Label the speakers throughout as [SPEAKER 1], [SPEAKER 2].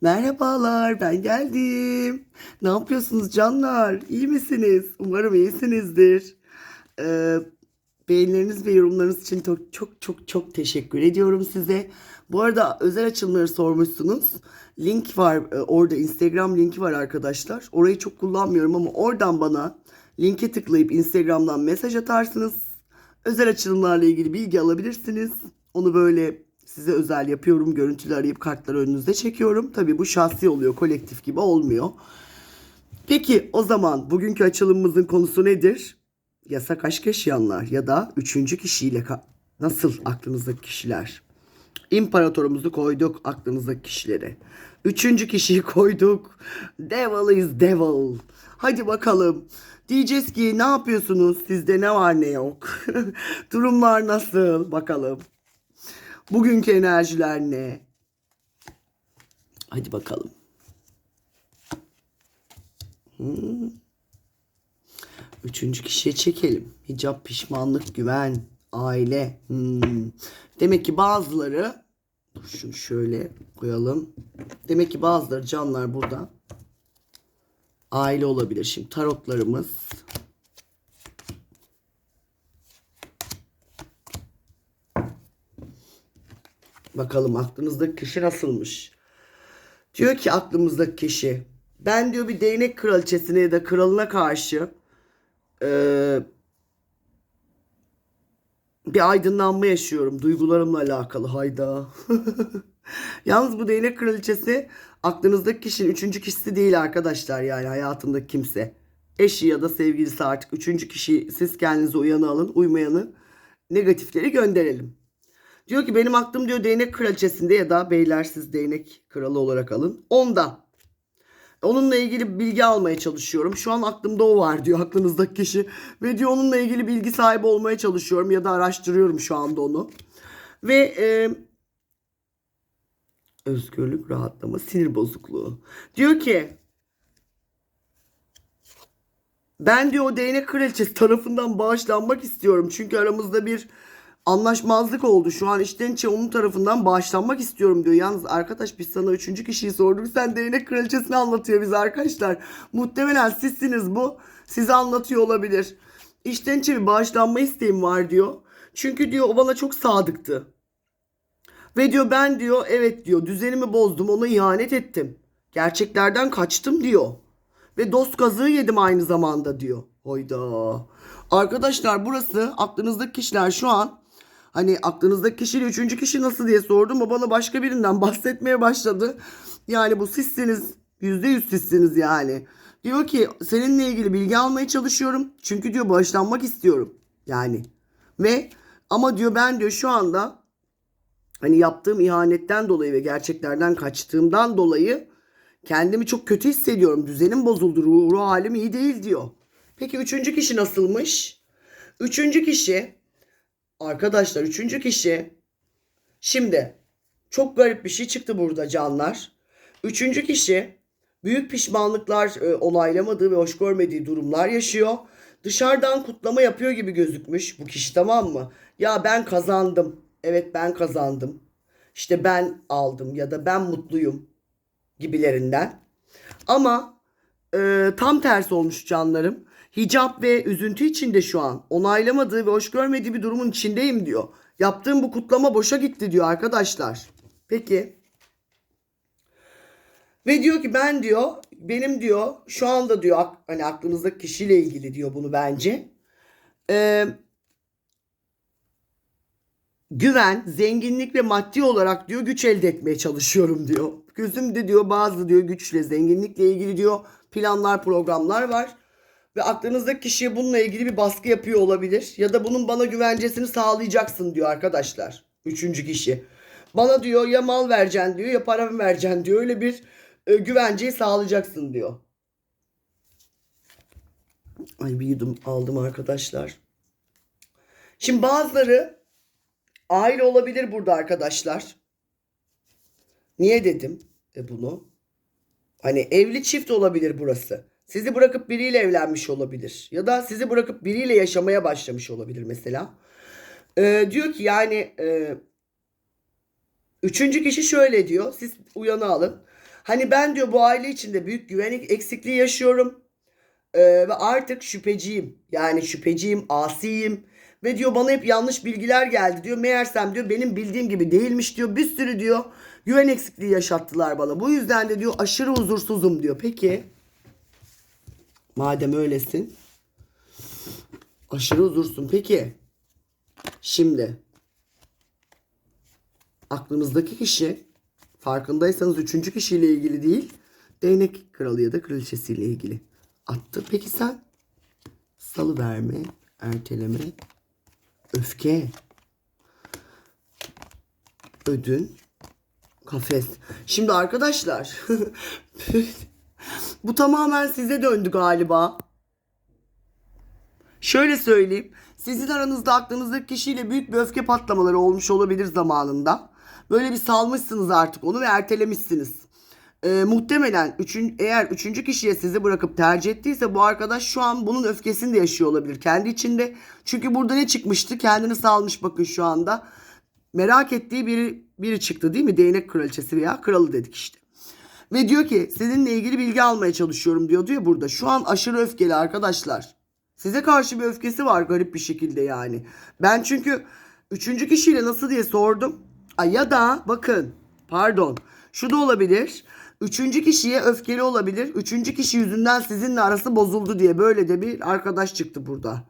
[SPEAKER 1] Merhabalar, ben geldim. Ne yapıyorsunuz canlar? İyi misiniz? Umarım iyisinizdir. Ee, beğenileriniz ve yorumlarınız için çok çok çok çok teşekkür ediyorum size. Bu arada özel açılımları sormuşsunuz. Link var, e, orada Instagram linki var arkadaşlar. Orayı çok kullanmıyorum ama oradan bana linke tıklayıp Instagram'dan mesaj atarsınız. Özel açılımlarla ilgili bilgi alabilirsiniz. Onu böyle size özel yapıyorum. Görüntülü arayıp kartları önünüzde çekiyorum. Tabii bu şahsi oluyor, kolektif gibi olmuyor. Peki o zaman bugünkü açılımımızın konusu nedir? Yasak aşk yaşayanlar ya da üçüncü kişiyle nasıl aklınızdaki kişiler? İmparatorumuzu koyduk aklınızdaki kişilere. Üçüncü kişiyi koyduk. Devil is devil. Hadi bakalım. Diyeceğiz ki ne yapıyorsunuz? Sizde ne var ne yok? Durumlar nasıl? Bakalım. Bugünkü enerjiler ne? Hadi bakalım. Hmm. Üçüncü kişiye çekelim. Hicap, pişmanlık, güven, aile. Hmm. Demek ki bazıları Dur şunu şöyle koyalım. Demek ki bazıları canlar burada. Aile olabilir. Şimdi tarotlarımız. Bakalım aklınızdaki kişi nasılmış? Diyor ki aklımızdaki kişi. Ben diyor bir değnek kraliçesine ya da kralına karşı eee, bir aydınlanma yaşıyorum. Duygularımla alakalı hayda. Yalnız bu değnek kraliçesi aklınızdaki kişinin üçüncü kişisi değil arkadaşlar yani hayatındaki kimse. Eşi ya da sevgilisi artık üçüncü kişi siz kendinize uyanı alın uymayanı negatifleri gönderelim. Diyor ki benim aklım diyor değnek kraliçesinde ya da beyler siz değnek kralı olarak alın. Onda. Onunla ilgili bilgi almaya çalışıyorum. Şu an aklımda o var diyor aklınızdaki kişi. Ve diyor onunla ilgili bilgi sahibi olmaya çalışıyorum ya da araştırıyorum şu anda onu. Ve e, özgürlük, rahatlama, sinir bozukluğu. Diyor ki ben diyor o değnek kraliçesi tarafından bağışlanmak istiyorum. Çünkü aramızda bir anlaşmazlık oldu. Şu an içten içe onun tarafından bağışlanmak istiyorum diyor. Yalnız arkadaş biz sana üçüncü kişiyi sorduk. Sen değnek kraliçesini anlatıyor bize arkadaşlar. Muhtemelen sizsiniz bu. Size anlatıyor olabilir. İçten içe bir bağışlanma isteğim var diyor. Çünkü diyor o bana çok sadıktı. Ve diyor ben diyor evet diyor düzenimi bozdum ona ihanet ettim. Gerçeklerden kaçtım diyor. Ve dost kazığı yedim aynı zamanda diyor. Hoyda. Arkadaşlar burası aklınızdaki kişiler şu an hani aklınızdaki kişiyle üçüncü kişi nasıl diye sordum. O bana başka birinden bahsetmeye başladı. Yani bu sizsiniz. Yüzde yüz sizsiniz yani. Diyor ki seninle ilgili bilgi almaya çalışıyorum. Çünkü diyor bağışlanmak istiyorum. Yani. Ve ama diyor ben diyor şu anda hani yaptığım ihanetten dolayı ve gerçeklerden kaçtığımdan dolayı kendimi çok kötü hissediyorum. Düzenim bozuldu. Ruh, ruh halim iyi değil diyor. Peki üçüncü kişi nasılmış? Üçüncü kişi arkadaşlar üçüncü kişi şimdi çok garip bir şey çıktı burada canlar. Üçüncü kişi büyük pişmanlıklar e, olaylamadığı ve hoş görmediği durumlar yaşıyor. Dışarıdan kutlama yapıyor gibi gözükmüş bu kişi tamam mı? Ya ben kazandım. Evet ben kazandım. İşte ben aldım ya da ben mutluyum gibilerinden. Ama e, tam tersi olmuş canlarım. Hicap ve üzüntü içinde şu an. Onaylamadığı ve hoş görmediği bir durumun içindeyim diyor. Yaptığım bu kutlama boşa gitti diyor arkadaşlar. Peki. Ve diyor ki ben diyor benim diyor şu anda diyor hani aklınızdaki kişiyle ilgili diyor bunu bence. Ee, güven, zenginlik ve maddi olarak diyor güç elde etmeye çalışıyorum diyor. Gözümde diyor bazı diyor güçle, zenginlikle ilgili diyor planlar, programlar var. Ve aklınızdaki kişiye bununla ilgili bir baskı yapıyor olabilir. Ya da bunun bana güvencesini sağlayacaksın diyor arkadaşlar. Üçüncü kişi. Bana diyor ya mal vereceksin diyor ya para vereceksin diyor. Öyle bir e, güvenceyi sağlayacaksın diyor. Ay bir yudum aldım arkadaşlar. Şimdi bazıları aile olabilir burada arkadaşlar. Niye dedim e bunu? Hani evli çift olabilir burası. Sizi bırakıp biriyle evlenmiş olabilir. Ya da sizi bırakıp biriyle yaşamaya başlamış olabilir mesela. Ee, diyor ki yani e, üçüncü kişi şöyle diyor. Siz uyanı alın. Hani ben diyor bu aile içinde büyük güvenlik eksikliği yaşıyorum. Ee, ve artık şüpheciyim. Yani şüpheciyim, asiyim. Ve diyor bana hep yanlış bilgiler geldi diyor. Meğersem diyor benim bildiğim gibi değilmiş diyor. Bir sürü diyor güven eksikliği yaşattılar bana. Bu yüzden de diyor aşırı huzursuzum diyor. Peki madem öylesin aşırı huzursun. Peki şimdi aklımızdaki kişi farkındaysanız üçüncü kişiyle ilgili değil değnek kralı ya da kraliçesiyle ilgili attı. Peki sen salı verme, erteleme, öfke, ödün, kafes. Şimdi arkadaşlar bu tamamen size döndü galiba. Şöyle söyleyeyim. Sizin aranızda aklınızdaki kişiyle büyük bir öfke patlamaları olmuş olabilir zamanında. Böyle bir salmışsınız artık onu ve ertelemişsiniz. Ee, muhtemelen üçün, eğer üçüncü kişiye sizi bırakıp tercih ettiyse bu arkadaş şu an bunun öfkesini de yaşıyor olabilir kendi içinde. Çünkü burada ne çıkmıştı? Kendini salmış bakın şu anda. Merak ettiği biri, biri çıktı değil mi? Değnek kraliçesi veya kralı dedik işte. Ve diyor ki sizinle ilgili bilgi almaya çalışıyorum diyor diyor burada. Şu an aşırı öfkeli arkadaşlar. Size karşı bir öfkesi var garip bir şekilde yani. Ben çünkü üçüncü kişiyle nasıl diye sordum. Ay ya da bakın pardon şu da olabilir. Üçüncü kişiye öfkeli olabilir. Üçüncü kişi yüzünden sizinle arası bozuldu diye böyle de bir arkadaş çıktı burada.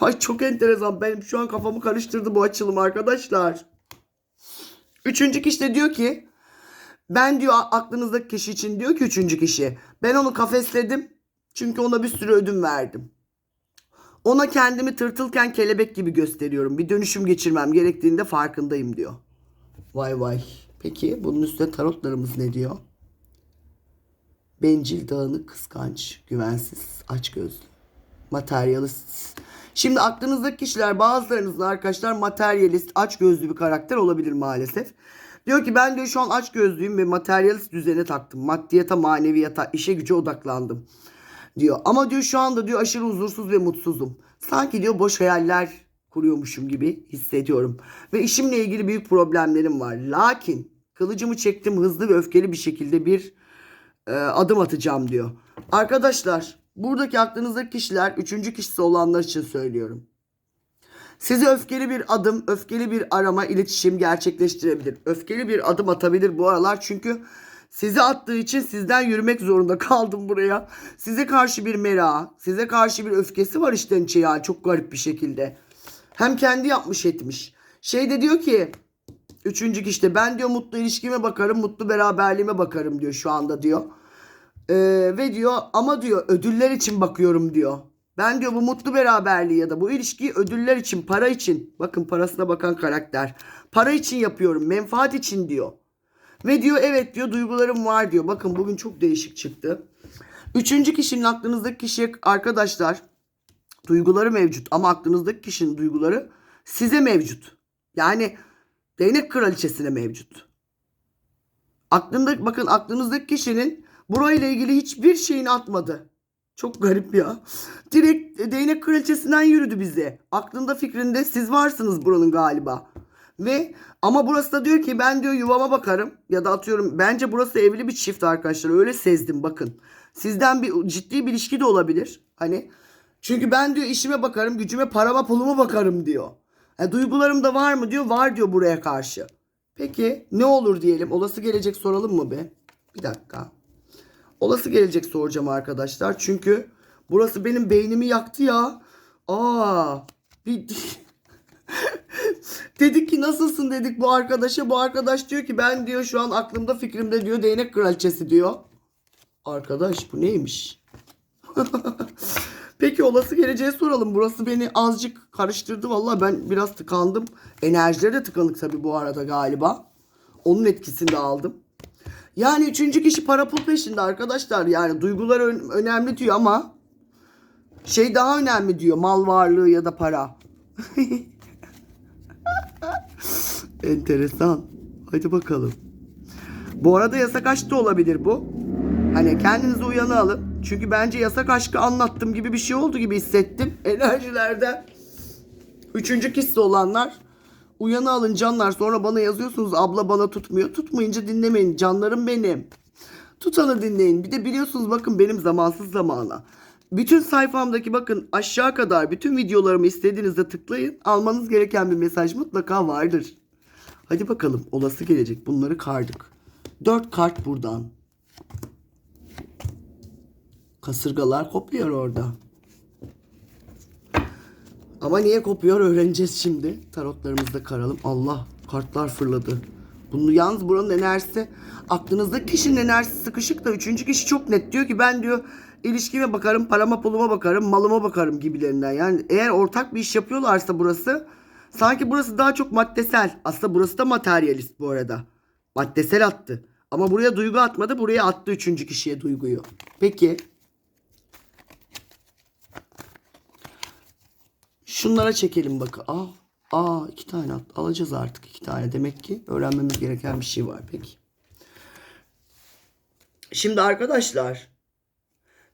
[SPEAKER 1] Ay çok enteresan. Benim şu an kafamı karıştırdı bu açılım arkadaşlar. Üçüncü kişi de diyor ki ben diyor aklınızdaki kişi için diyor ki üçüncü kişi. Ben onu kafesledim. Çünkü ona bir sürü ödün verdim. Ona kendimi tırtılken kelebek gibi gösteriyorum. Bir dönüşüm geçirmem gerektiğinde farkındayım diyor. Vay vay. Peki bunun üstüne tarotlarımız ne diyor? Bencil, dağınık, kıskanç, güvensiz, açgözlü, materyalist. Şimdi aklınızdaki kişiler bazılarınızın arkadaşlar materyalist, açgözlü bir karakter olabilir maalesef. Diyor ki ben diyor şu an açgözlüyüm ve materyalist düzene taktım. Maddiyata, maneviyata, işe güce odaklandım diyor. Ama diyor şu anda diyor aşırı huzursuz ve mutsuzum. Sanki diyor boş hayaller kuruyormuşum gibi hissediyorum. Ve işimle ilgili büyük problemlerim var. Lakin kılıcımı çektim hızlı ve öfkeli bir şekilde bir e, adım atacağım diyor. Arkadaşlar buradaki aklınızdaki kişiler üçüncü kişisi olanlar için söylüyorum. Size öfkeli bir adım, öfkeli bir arama, iletişim gerçekleştirebilir. Öfkeli bir adım atabilir bu aralar çünkü sizi attığı için sizden yürümek zorunda kaldım buraya. Size karşı bir mera, size karşı bir öfkesi var içten içe ya çok garip bir şekilde. Hem kendi yapmış etmiş. Şey de diyor ki üçüncü kişide ben diyor mutlu ilişkime bakarım, mutlu beraberliğime bakarım diyor şu anda diyor. Ee, ve diyor ama diyor ödüller için bakıyorum diyor. Ben diyor bu mutlu beraberliği ya da bu ilişkiyi ödüller için, para için. Bakın parasına bakan karakter. Para için yapıyorum, menfaat için diyor. Ve diyor evet diyor duygularım var diyor. Bakın bugün çok değişik çıktı. Üçüncü kişinin aklınızdaki kişi arkadaşlar duyguları mevcut ama aklınızdaki kişinin duyguları size mevcut. Yani değnek kraliçesine mevcut. Aklında bakın aklınızdaki kişinin burayla ilgili hiçbir şeyini atmadı. Çok garip ya. Direkt değnek kraliçesinden yürüdü bize. Aklında fikrinde siz varsınız buranın galiba. Ve ama burası da diyor ki ben diyor yuvama bakarım ya da atıyorum bence burası evli bir çift arkadaşlar öyle sezdim bakın. Sizden bir ciddi bir ilişki de olabilir. Hani çünkü ben diyor işime bakarım gücüme parama puluma bakarım diyor. E, duygularım da var mı diyor var diyor buraya karşı. Peki ne olur diyelim olası gelecek soralım mı be? Bir dakika. Olası gelecek soracağım arkadaşlar. Çünkü burası benim beynimi yaktı ya. Aa, bir dedik ki nasılsın dedik bu arkadaşa. Bu arkadaş diyor ki ben diyor şu an aklımda fikrimde diyor değnek kraliçesi diyor. Arkadaş bu neymiş? Peki olası geleceği soralım. Burası beni azıcık karıştırdı. Vallahi ben biraz tıkandım. Enerjileri de tıkanık tabii bu arada galiba. Onun etkisini de aldım. Yani üçüncü kişi para pul peşinde arkadaşlar. Yani duygular ön- önemli diyor ama şey daha önemli diyor. Mal varlığı ya da para. Enteresan. Hadi bakalım. Bu arada yasak aşk da olabilir bu. Hani kendinizi uyanı alın. Çünkü bence yasak aşkı anlattım gibi bir şey oldu gibi hissettim. Enerjilerden. Üçüncü kişi olanlar uyanı alın canlar. Sonra bana yazıyorsunuz abla bana tutmuyor. Tutmayınca dinlemeyin canlarım benim. Tutanı dinleyin. Bir de biliyorsunuz bakın benim zamansız zamana. Bütün sayfamdaki bakın aşağı kadar bütün videolarımı istediğinizde tıklayın. Almanız gereken bir mesaj mutlaka vardır. Hadi bakalım olası gelecek. Bunları kardık. Dört kart buradan. Kasırgalar kopuyor orada. Ama niye kopuyor öğreneceğiz şimdi. Tarotlarımızı da karalım. Allah kartlar fırladı. Bunu yalnız buranın enerjisi aklınızdaki kişinin enerjisi sıkışık da üçüncü kişi çok net diyor ki ben diyor ilişkime bakarım, parama puluma bakarım, malıma bakarım gibilerinden. Yani eğer ortak bir iş yapıyorlarsa burası sanki burası daha çok maddesel. Aslında burası da materyalist bu arada. Maddesel attı. Ama buraya duygu atmadı. Buraya attı üçüncü kişiye duyguyu. Peki. Şunlara çekelim bakın. Aa, aa iki tane at. Alacağız artık iki tane. Demek ki öğrenmemiz gereken bir şey var. Peki. Şimdi arkadaşlar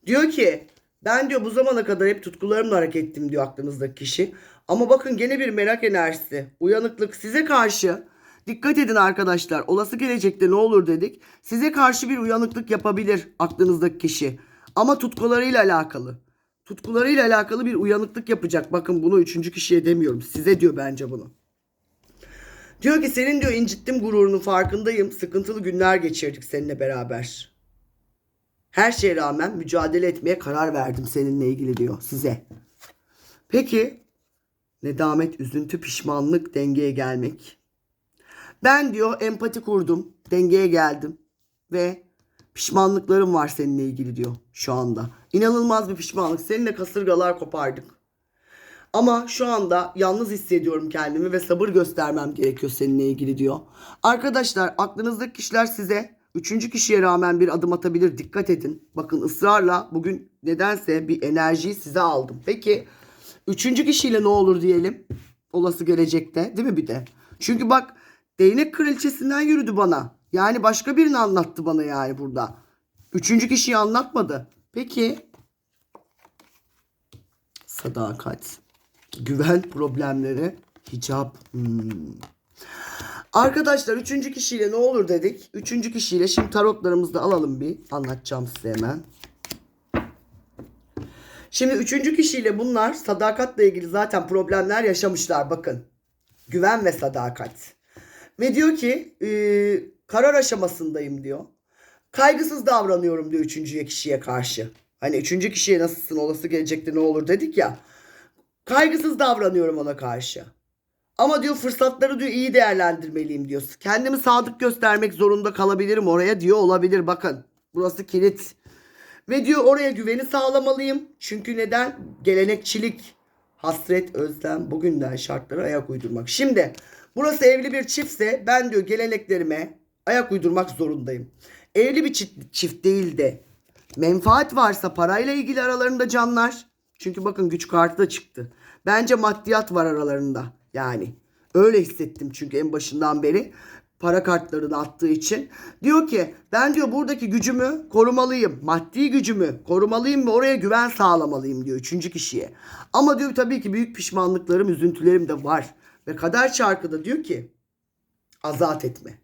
[SPEAKER 1] diyor ki ben diyor bu zamana kadar hep tutkularımla hareket ettim diyor aklınızdaki kişi. Ama bakın gene bir merak enerjisi, uyanıklık size karşı dikkat edin arkadaşlar. Olası gelecekte ne olur dedik. Size karşı bir uyanıklık yapabilir aklınızdaki kişi. Ama tutkularıyla alakalı. Tutkularıyla alakalı bir uyanıklık yapacak. Bakın bunu üçüncü kişiye demiyorum. Size diyor bence bunu. Diyor ki senin diyor incittim gururunu farkındayım. Sıkıntılı günler geçirdik seninle beraber. Her şeye rağmen mücadele etmeye karar verdim seninle ilgili diyor size. Peki nedamet, üzüntü, pişmanlık, dengeye gelmek. Ben diyor empati kurdum, dengeye geldim ve pişmanlıklarım var seninle ilgili diyor şu anda. İnanılmaz bir pişmanlık. Seninle kasırgalar kopardık. Ama şu anda yalnız hissediyorum kendimi ve sabır göstermem gerekiyor seninle ilgili diyor. Arkadaşlar aklınızdaki kişiler size üçüncü kişiye rağmen bir adım atabilir. Dikkat edin. Bakın ısrarla bugün nedense bir enerjiyi size aldım. Peki üçüncü kişiyle ne olur diyelim? Olası gelecekte değil mi bir de? Çünkü bak değnek kraliçesinden yürüdü bana. Yani başka birini anlattı bana yani burada. Üçüncü kişiyi anlatmadı. Peki sadakat, güven problemleri, hicap. Hmm. Arkadaşlar üçüncü kişiyle ne olur dedik. Üçüncü kişiyle şimdi tarotlarımızı da alalım bir. Anlatacağım size hemen. Şimdi üçüncü kişiyle bunlar sadakatla ilgili zaten problemler yaşamışlar bakın. Güven ve sadakat. Ve diyor ki karar aşamasındayım diyor. Kaygısız davranıyorum diyor üçüncü kişiye karşı. Hani üçüncü kişiye nasılsın olası gelecekte ne olur dedik ya. Kaygısız davranıyorum ona karşı. Ama diyor fırsatları diyor iyi değerlendirmeliyim diyor. Kendimi sadık göstermek zorunda kalabilirim oraya diyor olabilir bakın. Burası kilit. Ve diyor oraya güveni sağlamalıyım. Çünkü neden? Gelenekçilik, hasret, özlem, bugünden şartlara ayak uydurmak. Şimdi burası evli bir çiftse ben diyor geleneklerime ayak uydurmak zorundayım. Evli bir çift, çift değil de menfaat varsa parayla ilgili aralarında canlar. Çünkü bakın güç kartı da çıktı. Bence maddiyat var aralarında. Yani öyle hissettim çünkü en başından beri para kartlarını attığı için. Diyor ki ben diyor buradaki gücümü korumalıyım. Maddi gücümü korumalıyım ve oraya güven sağlamalıyım diyor üçüncü kişiye. Ama diyor tabii ki büyük pişmanlıklarım, üzüntülerim de var. Ve kader çarkı da diyor ki azat etme.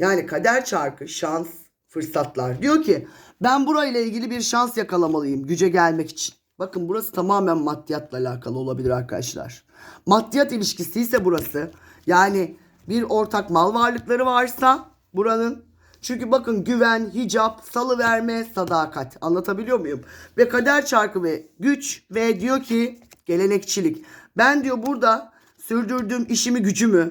[SPEAKER 1] Yani kader çarkı, şans, fırsatlar. Diyor ki ben burayla ilgili bir şans yakalamalıyım güce gelmek için. Bakın burası tamamen maddiyatla alakalı olabilir arkadaşlar. Maddiyat ilişkisi ise burası. Yani bir ortak mal varlıkları varsa buranın çünkü bakın güven, hicap, salı verme, sadakat. Anlatabiliyor muyum? Ve kader çarkı ve güç ve diyor ki gelenekçilik. Ben diyor burada sürdürdüğüm işimi, gücümü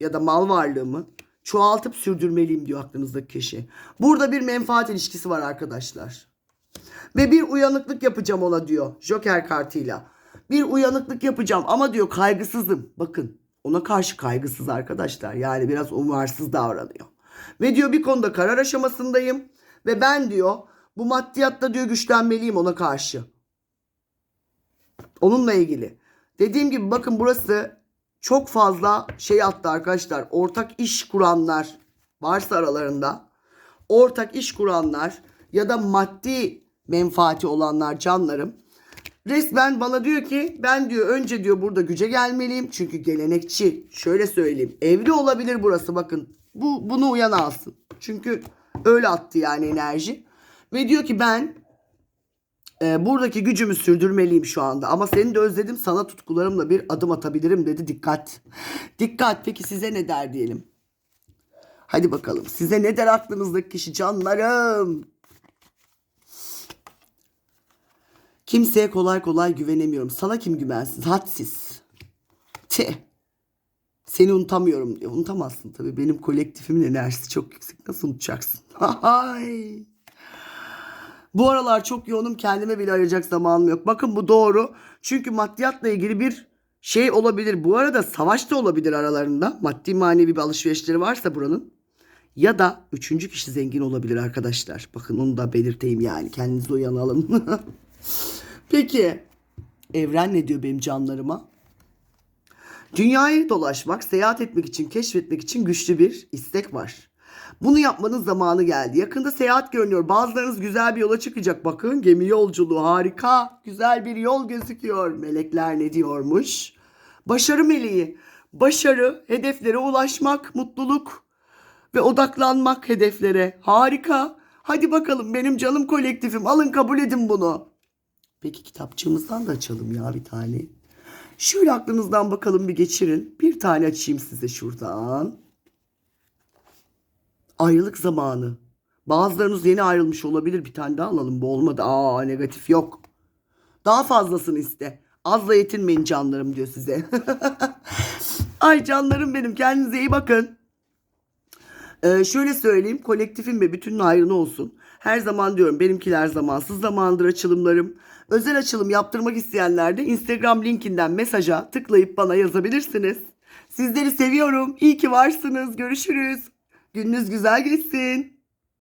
[SPEAKER 1] ya da mal varlığımı çoğaltıp sürdürmeliyim diyor aklınızdaki kişi. Burada bir menfaat ilişkisi var arkadaşlar. Ve bir uyanıklık yapacağım ona diyor Joker kartıyla. Bir uyanıklık yapacağım ama diyor kaygısızım. Bakın ona karşı kaygısız arkadaşlar. Yani biraz umarsız davranıyor. Ve diyor bir konuda karar aşamasındayım. Ve ben diyor bu maddiyatta diyor güçlenmeliyim ona karşı. Onunla ilgili. Dediğim gibi bakın burası çok fazla şey attı arkadaşlar. Ortak iş kuranlar varsa aralarında. Ortak iş kuranlar ya da maddi menfaati olanlar canlarım. Resmen bana diyor ki ben diyor önce diyor burada güce gelmeliyim. Çünkü gelenekçi şöyle söyleyeyim. Evli olabilir burası bakın. Bu bunu uyan alsın. Çünkü Öyle attı yani enerji. Ve diyor ki ben e, buradaki gücümü sürdürmeliyim şu anda. Ama seni de özledim sana tutkularımla bir adım atabilirim dedi. Dikkat. Dikkat. Peki size ne der diyelim. Hadi bakalım. Size ne der aklınızdaki kişi canlarım? Kimseye kolay kolay güvenemiyorum. Sana kim güvensin? Hadsiz. Tih. Seni unutamıyorum diyor. Unutamazsın tabii. Benim kolektifimin enerjisi çok yüksek. Nasıl unutacaksın? Hay. Bu aralar çok yoğunum. Kendime bile ayıracak zamanım yok. Bakın bu doğru. Çünkü maddiyatla ilgili bir şey olabilir. Bu arada savaş da olabilir aralarında. Maddi manevi bir alışverişleri varsa buranın. Ya da üçüncü kişi zengin olabilir arkadaşlar. Bakın onu da belirteyim yani. Kendinizi uyanalım. Peki. Evren ne diyor benim canlarıma? Dünyayı dolaşmak, seyahat etmek için, keşfetmek için güçlü bir istek var. Bunu yapmanın zamanı geldi. Yakında seyahat görünüyor. Bazılarınız güzel bir yola çıkacak. Bakın gemi yolculuğu harika. Güzel bir yol gözüküyor. Melekler ne diyormuş? Başarı meleği. Başarı, hedeflere ulaşmak, mutluluk ve odaklanmak hedeflere. Harika. Hadi bakalım benim canım kolektifim. Alın kabul edin bunu. Peki kitapçığımızdan da açalım ya bir tane. Şöyle aklınızdan bakalım bir geçirin. Bir tane açayım size şuradan. Ayrılık zamanı. Bazılarınız yeni ayrılmış olabilir. Bir tane daha alalım. Bu olmadı. Aa negatif yok. Daha fazlasını iste. Azla yetinmeyin canlarım diyor size. Ay canlarım benim. Kendinize iyi bakın. Ee, şöyle söyleyeyim. Kolektifin ve bütünün hayrına olsun. Her zaman diyorum benimkiler zamansız zamandır açılımlarım. Özel açılım yaptırmak isteyenler de Instagram linkinden mesaja tıklayıp bana yazabilirsiniz. Sizleri seviyorum. İyi ki varsınız. Görüşürüz. Gününüz güzel geçsin.